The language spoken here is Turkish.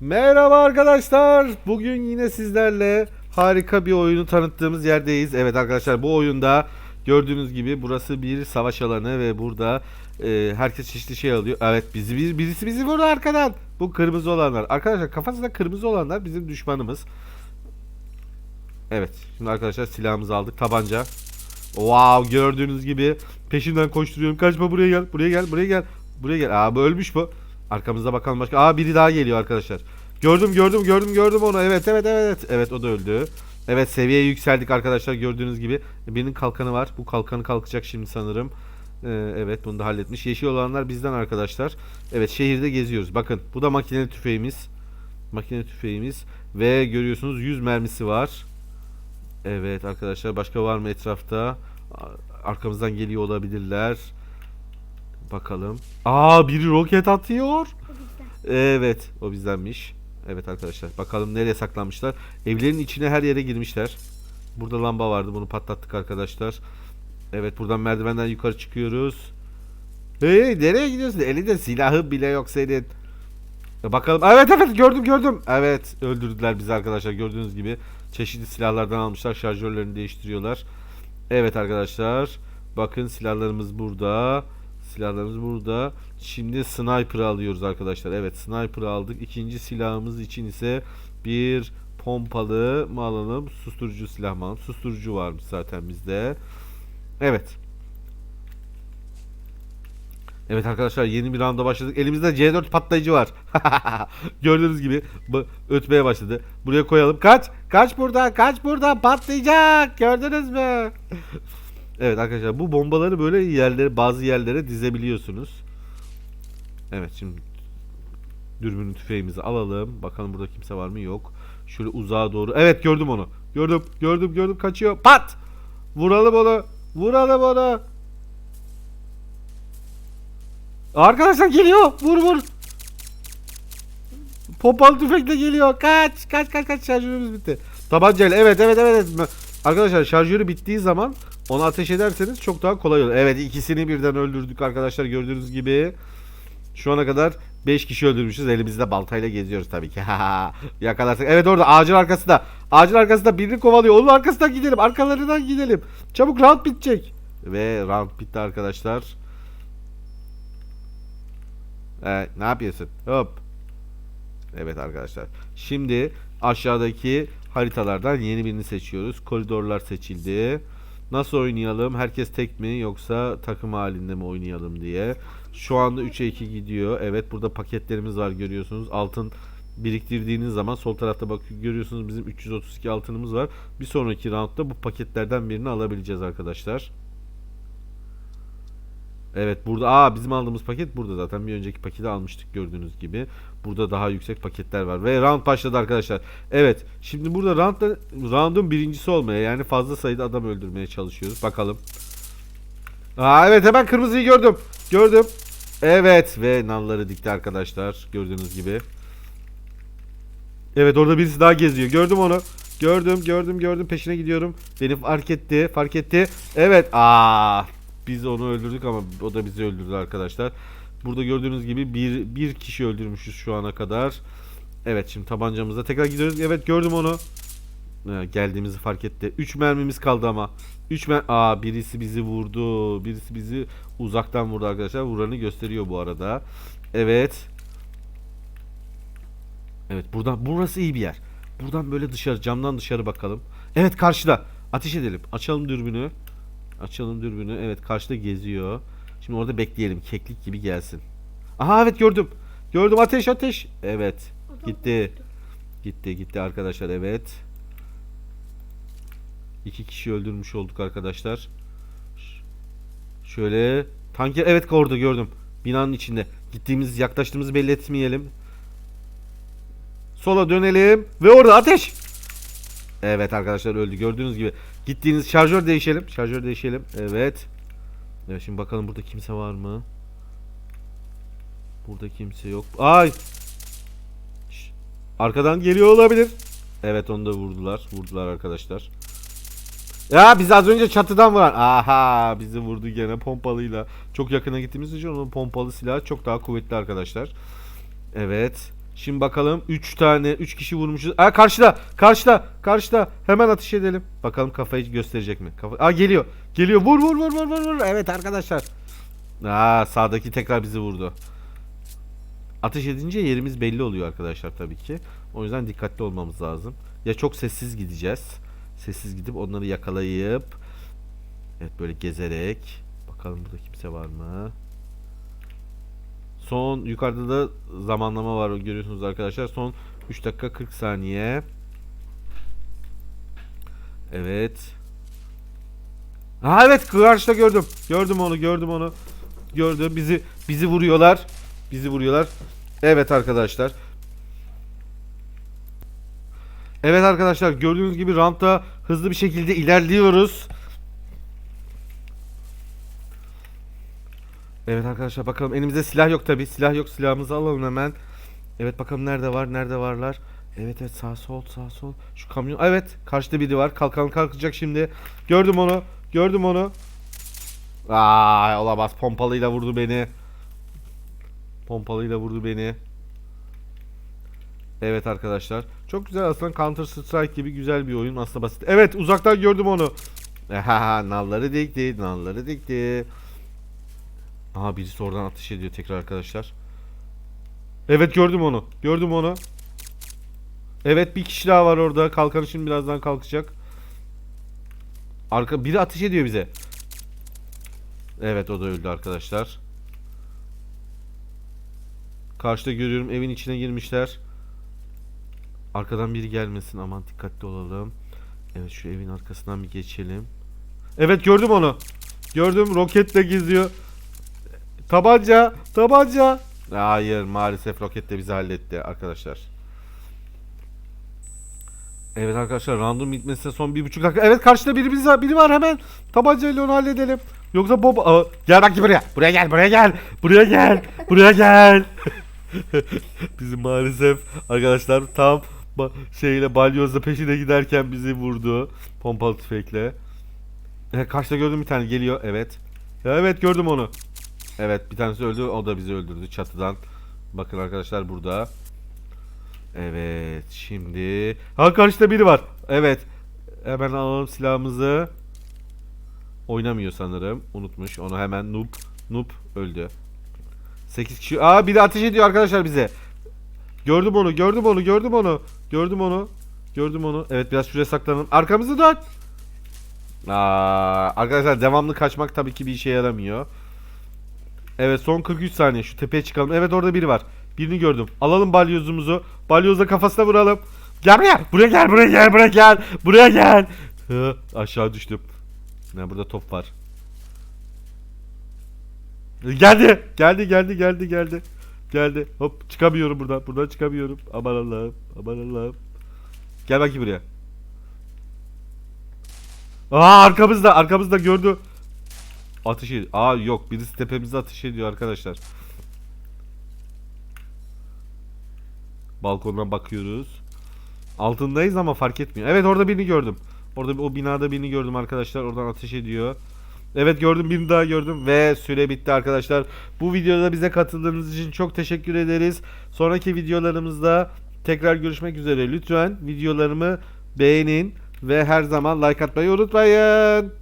Merhaba arkadaşlar. Bugün yine sizlerle harika bir oyunu tanıttığımız yerdeyiz. Evet arkadaşlar bu oyunda gördüğünüz gibi burası bir savaş alanı ve burada e, herkes çeşitli şey alıyor. Evet bizi bir, birisi bizi vurdu arkadan. Bu kırmızı olanlar. Arkadaşlar kafasında kırmızı olanlar bizim düşmanımız. Evet şimdi arkadaşlar silahımızı aldık. Tabanca. Wow gördüğünüz gibi peşinden koşturuyorum. Kaçma buraya gel. Buraya gel. Buraya gel. Buraya gel. Aa bu ölmüş bu. Arkamızda bakalım başka. Aa biri daha geliyor arkadaşlar. Gördüm gördüm gördüm gördüm onu. Evet evet evet. Evet o da öldü. Evet seviyeye yükseldik arkadaşlar gördüğünüz gibi. Birinin kalkanı var. Bu kalkanı kalkacak şimdi sanırım. Ee, evet bunu da halletmiş. Yeşil olanlar bizden arkadaşlar. Evet şehirde geziyoruz. Bakın bu da makineli tüfeğimiz. Makine tüfeğimiz. Ve görüyorsunuz 100 mermisi var. Evet arkadaşlar başka var mı etrafta? Arkamızdan geliyor olabilirler. Bakalım. Aa biri roket atıyor. Evet o bizdenmiş. Evet arkadaşlar bakalım nereye saklanmışlar. Evlerin içine her yere girmişler. Burada lamba vardı bunu patlattık arkadaşlar. Evet buradan merdivenden yukarı çıkıyoruz. Hey nereye gidiyorsun? Elinde silahı bile yok senin. E, Bakalım. Evet evet gördüm gördüm. Evet öldürdüler bizi arkadaşlar gördüğünüz gibi. Çeşitli silahlardan almışlar. Şarjörlerini değiştiriyorlar. Evet arkadaşlar. Bakın silahlarımız burada. Silahlarımız burada. Şimdi sniper alıyoruz arkadaşlar. Evet sniper aldık. İkinci silahımız için ise bir pompalı mı alalım? Susturucu silah mı alalım? Susturucu varmış zaten bizde. Evet. Evet arkadaşlar yeni bir rounda başladık. Elimizde C4 patlayıcı var. Gördüğünüz gibi ötmeye başladı. Buraya koyalım. Kaç! Kaç buradan! Kaç buradan! Patlayacak! Gördünüz mü? Evet arkadaşlar bu bombaları böyle yerlere bazı yerlere dizebiliyorsunuz. Evet şimdi dürbünün tüfeğimizi alalım. Bakalım burada kimse var mı? Yok. Şöyle uzağa doğru. Evet gördüm onu. Gördüm. Gördüm gördüm kaçıyor. Pat! Vuralım onu. Vuralım onu. Arkadaşlar geliyor. Vur vur. Pompalı tüfekle geliyor. Kaç kaç kaç kaç şarjörümüz bitti. Tabancayla evet evet evet. Arkadaşlar şarjörü bittiği zaman onu ateş ederseniz çok daha kolay olur. Evet ikisini birden öldürdük arkadaşlar gördüğünüz gibi. Şu ana kadar 5 kişi öldürmüşüz. Elimizde baltayla geziyoruz tabii ki. Yakalarsak. Evet orada ağacın arkasında. Ağacın arkasında birini kovalıyor. Onun arkasından gidelim. Arkalarından gidelim. Çabuk round bitecek. Ve round bitti arkadaşlar. Evet, ne yapıyorsun? Hop. Evet arkadaşlar. Şimdi aşağıdaki haritalardan yeni birini seçiyoruz. Koridorlar seçildi. Nasıl oynayalım? Herkes tek mi yoksa takım halinde mi oynayalım diye. Şu anda 3'e 2 gidiyor. Evet burada paketlerimiz var görüyorsunuz. Altın biriktirdiğiniz zaman sol tarafta bak görüyorsunuz bizim 332 altınımız var. Bir sonraki roundda bu paketlerden birini alabileceğiz arkadaşlar. Evet burada aa bizim aldığımız paket burada zaten bir önceki paketi almıştık gördüğünüz gibi. Burada daha yüksek paketler var ve round başladı arkadaşlar. Evet şimdi burada roundda, round'un birincisi olmaya yani fazla sayıda adam öldürmeye çalışıyoruz. Bakalım. Aa evet hemen kırmızıyı gördüm. Gördüm. Evet ve nalları dikti arkadaşlar gördüğünüz gibi. Evet orada birisi daha geziyor. Gördüm onu. Gördüm gördüm gördüm peşine gidiyorum. Beni fark etti fark etti. Evet aa biz onu öldürdük ama o da bizi öldürdü arkadaşlar. Burada gördüğünüz gibi bir, bir kişi öldürmüşüz şu ana kadar. Evet şimdi tabancamızda tekrar gidiyoruz. Evet gördüm onu. Ee, geldiğimizi fark etti. 3 mermimiz kaldı ama. 3 mer Aa birisi bizi vurdu. Birisi bizi uzaktan vurdu arkadaşlar. Vuranı gösteriyor bu arada. Evet. Evet buradan burası iyi bir yer. Buradan böyle dışarı camdan dışarı bakalım. Evet karşıda. Ateş edelim. Açalım dürbünü. Açalım dürbünü. Evet karşıda geziyor. Şimdi orada bekleyelim. Keklik gibi gelsin. Aha evet gördüm. Gördüm ateş ateş. Evet. Gitti. Gitti gitti arkadaşlar evet. İki kişi öldürmüş olduk arkadaşlar. Şöyle. Tanker evet orada gördüm. Binanın içinde. Gittiğimiz yaklaştığımızı belli etmeyelim. Sola dönelim. Ve orada ateş. Evet arkadaşlar öldü. Gördüğünüz gibi. Gittiğiniz şarjör değişelim. Şarjör değişelim. Evet. Evet şimdi bakalım burada kimse var mı? Burada kimse yok. Ay. Şş, Arkadan geliyor olabilir. Evet onu da vurdular. Vurdular arkadaşlar. Ya biz az önce çatıdan vuran. Aha bizi vurdu gene pompalıyla. Çok yakına gittiğimiz için onun pompalı silahı çok daha kuvvetli arkadaşlar. Evet. Şimdi bakalım 3 tane 3 kişi vurmuşuz. Aa karşıda. Karşıda. Karşıda. Hemen ateş edelim. Bakalım kafayı gösterecek mi? Kafa Aa geliyor. Geliyor. Vur vur vur vur vur vur. Evet arkadaşlar. Aa sağdaki tekrar bizi vurdu. Ateş edince yerimiz belli oluyor arkadaşlar tabii ki. O yüzden dikkatli olmamız lazım. Ya çok sessiz gideceğiz. Sessiz gidip onları yakalayıp Evet böyle gezerek bakalım burada kimse var mı? Son yukarıda da zamanlama var görüyorsunuz arkadaşlar. Son 3 dakika 40 saniye. Evet. Ha evet karşıda gördüm. Gördüm onu, gördüm onu. Gördüm. Bizi bizi vuruyorlar. Bizi vuruyorlar. Evet arkadaşlar. Evet arkadaşlar gördüğünüz gibi rampta hızlı bir şekilde ilerliyoruz. Evet arkadaşlar bakalım elimizde silah yok tabi silah yok silahımızı alalım hemen. Evet bakalım nerede var nerede varlar. Evet evet sağ sol sağ sol. Şu kamyon evet karşıda biri var kalkan kalkacak şimdi. Gördüm onu gördüm onu. Aa olamaz pompalıyla vurdu beni. Pompalıyla vurdu beni. Evet arkadaşlar. Çok güzel aslında Counter Strike gibi güzel bir oyun aslında basit. Evet uzaktan gördüm onu. Aha nalları dikti nalları dikti. Aha birisi oradan ateş ediyor tekrar arkadaşlar. Evet gördüm onu. Gördüm onu. Evet bir kişi daha var orada. Kalkan şimdi birazdan kalkacak. Arka biri ateş ediyor bize. Evet o da öldü arkadaşlar. Karşıda görüyorum evin içine girmişler. Arkadan biri gelmesin aman dikkatli olalım. Evet şu evin arkasından bir geçelim. Evet gördüm onu. Gördüm roketle geziyor. Tabanca, tabanca. Hayır maalesef roket de bizi halletti arkadaşlar. Evet arkadaşlar random bitmesine son bir buçuk dakika. Evet karşıda biri, biri, var, biri var hemen. Tabancayla onu halledelim. Yoksa Bob... Aa, gel bak buraya. Buraya gel buraya gel. Buraya gel. Buraya gel. Bizim maalesef arkadaşlar tam ba- şeyle balyozla peşine giderken bizi vurdu. Pompalı tüfekle. E, karşıda gördüm bir tane geliyor. Evet. Evet gördüm onu. Evet bir tanesi öldü. O da bizi öldürdü çatıdan. Bakın arkadaşlar burada. Evet şimdi. Ha karşıda biri var. Evet. Hemen alalım silahımızı. Oynamıyor sanırım. Unutmuş. Onu hemen noob. Noob öldü. 8 kişi. Aa biri ateş ediyor arkadaşlar bize. Gördüm onu, gördüm onu, gördüm onu. Gördüm onu. Gördüm onu. Evet biraz şuraya saklanın. Arkamızı dön. Aa, arkadaşlar devamlı kaçmak tabii ki bir işe yaramıyor. Evet son 43 saniye şu tepeye çıkalım. Evet orada biri var. Birini gördüm. Alalım balyozumuzu. Balyozla kafasına vuralım. Gel buraya. Buraya gel. Buraya gel. Buraya gel. Buraya gel. Hı, aşağı düştüm. Ne burada top var. Geldi. Geldi geldi geldi geldi. Geldi. Hop çıkamıyorum buradan. Buradan çıkamıyorum. Aman Allah'ım. Aman Allah'ım. Gel bakayım buraya. Aa arkamızda. Arkamızda gördü. Ateş ediyor. Aa yok birisi tepemizde ateş ediyor arkadaşlar. Balkondan bakıyoruz. Altındayız ama fark etmiyor. Evet orada birini gördüm. Orada o binada birini gördüm arkadaşlar. Oradan ateş ediyor. Evet gördüm birini daha gördüm ve süre bitti arkadaşlar. Bu videoda bize katıldığınız için çok teşekkür ederiz. Sonraki videolarımızda tekrar görüşmek üzere. Lütfen videolarımı beğenin ve her zaman like atmayı unutmayın.